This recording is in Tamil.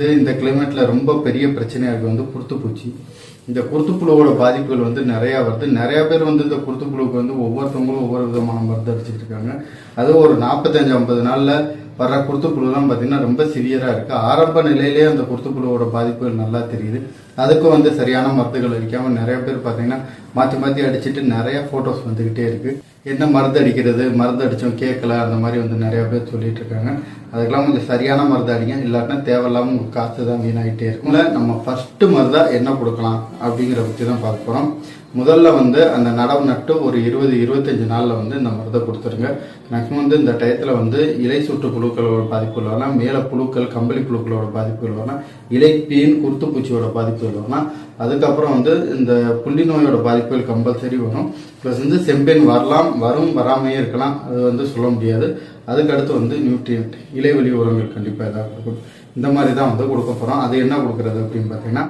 இது இந்த கிளைமேட்டில் ரொம்ப பெரிய பிரச்சனையாக இருக்கு வந்து குருத்துப்பூச்சி. இந்த குருத்துப்புழுவோட பாதிப்புகள் வந்து நிறையா வருது. நிறையா பேர் வந்து இந்த குருத்துப்புழுவுக்கு வந்து ஒவ்வொருத்தவங்களும் ஒவ்வொரு விதமான மருந்து அடிச்சிட்டு இருக்காங்க அதுவும் ஒரு நாற்பத்தஞ்சு ஐம்பது நாளில் வர்ற குருத்துப்புழுலாம் பார்த்தீங்கன்னா ரொம்ப சிவியராக இருக்குது ஆரம்ப நிலையிலேயே அந்த குருத்துப்புழுவோட பாதிப்புகள் நல்லா தெரியுது. அதுக்கும் வந்து சரியான மருந்துகள் அடிக்காமல் நிறைய பேர் பார்த்தீங்கன்னா மாற்றி மாற்றி அடிச்சுட்டு நிறைய ஃபோட்டோஸ் வந்துக்கிட்டே இருக்குது என்ன மருந்து அடிக்கிறது மருந்து அடித்தோம் கேட்கல அந்த மாதிரி வந்து நிறையா பேர் சொல்லிட்டு இருக்காங்க அதுக்கெல்லாம் கொஞ்சம் சரியான மருந்து அடிங்க. இல்லாட்டினா தேவையில்லாமல் உங்களுக்கு காசு தான் வீணாகிட்டே இருக்கும்ல. நம்ம ஃபஸ்ட்டு மருந்தாக என்ன கொடுக்கலாம் அப்படிங்கிற பற்றி தான் பார்க்க போகிறோம் முதல்ல வந்து அந்த நடவு நட்டு ஒரு இருபது இருபத்தஞ்சு நாளில் வந்து இந்த மருந்தை கொடுத்துருங்க. மேக்ஸிமம் வந்து இந்த டயத்தில் வந்து இலை சுற்று புழுக்களோட பாதிப்பு இல்லைனா மேலே புழுக்கள் கம்பளி புழுக்களோட பாதிப்பு இல்லைனா இலை பீன் குருத்துப்பூச்சியோட பாதிப்பு இல்லைனா அதுக்கப்புறம் வந்து இந்த புள்ளி நோயோட பாதிப்புகள் கம்பல்சரி வரும். ப்ளஸ் வந்து செம்பெண் வரலாம். வரும் வராமையே இருக்கலாம் அது வந்து சொல்ல முடியாது. அதுக்கடுத்து வந்து நியூட்ரியன்ட் இலைவெளி உரங்கள் கண்டிப்பாக ஏதாவது கொடுக்கும். இந்த மாதிரி தான் வந்து கொடுக்க போகிறோம் அது என்ன கொடுக்குறது அப்படின்னு பார்த்தீங்கன்னா